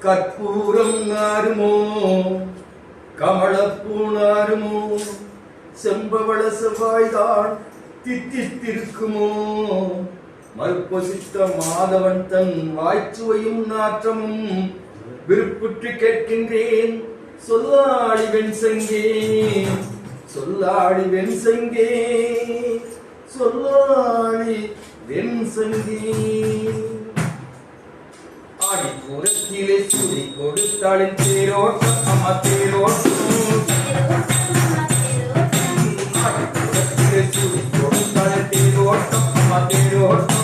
கற்பூரம் நாருமோ? கமலப்பூ நாருமோ? செம்பவள செவ்வாய்தான் தித்தித்திருக்குமோ? மறுப்பொசித்த மாதவன் தன் வாய்ச்சுவையும் நாற்றமும் விருப்புற்று கேட்கின்றேன். சொல்லாடி வெண்சங்கே? சொல்லாடி வெண்சங்கே? சொல்லாடி வெண்சங்கே? ஆடி ஆடிப்புறத்திலே சுடி கொடுத்தாளின் தேரோட்டம் அம்மா தேரோட்டம் சுடி கொடுத்தாளின் தேரோட்டம் அம்மா தேரோட்டம்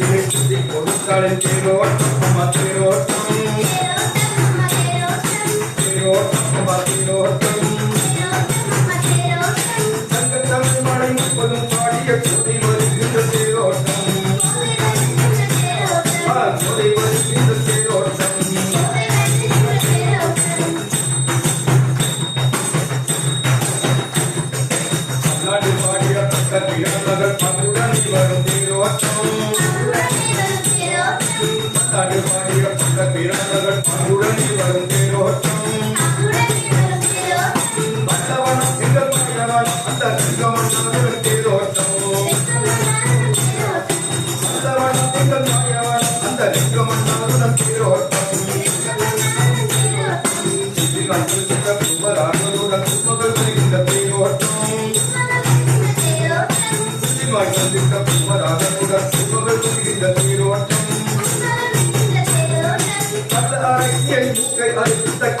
సరే తిరోటమ్మ తిరోటం తిరోటమ్మ తిరోటం సంగతం మడై పొలం పాడియ కొడి వరిగింద తిరోటం కొడి వరిగింద తిరోటం నాడు పాడియ తక్క విరానగర్ పండుగ నివరు తిరోటం I'm gonna do the பாடிய பக்க திறமகள் பங்குடன்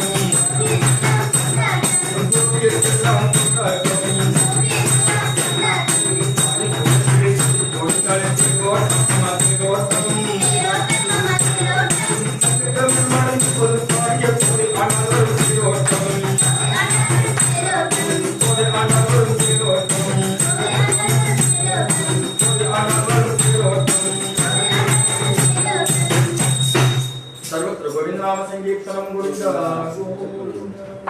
Thank you.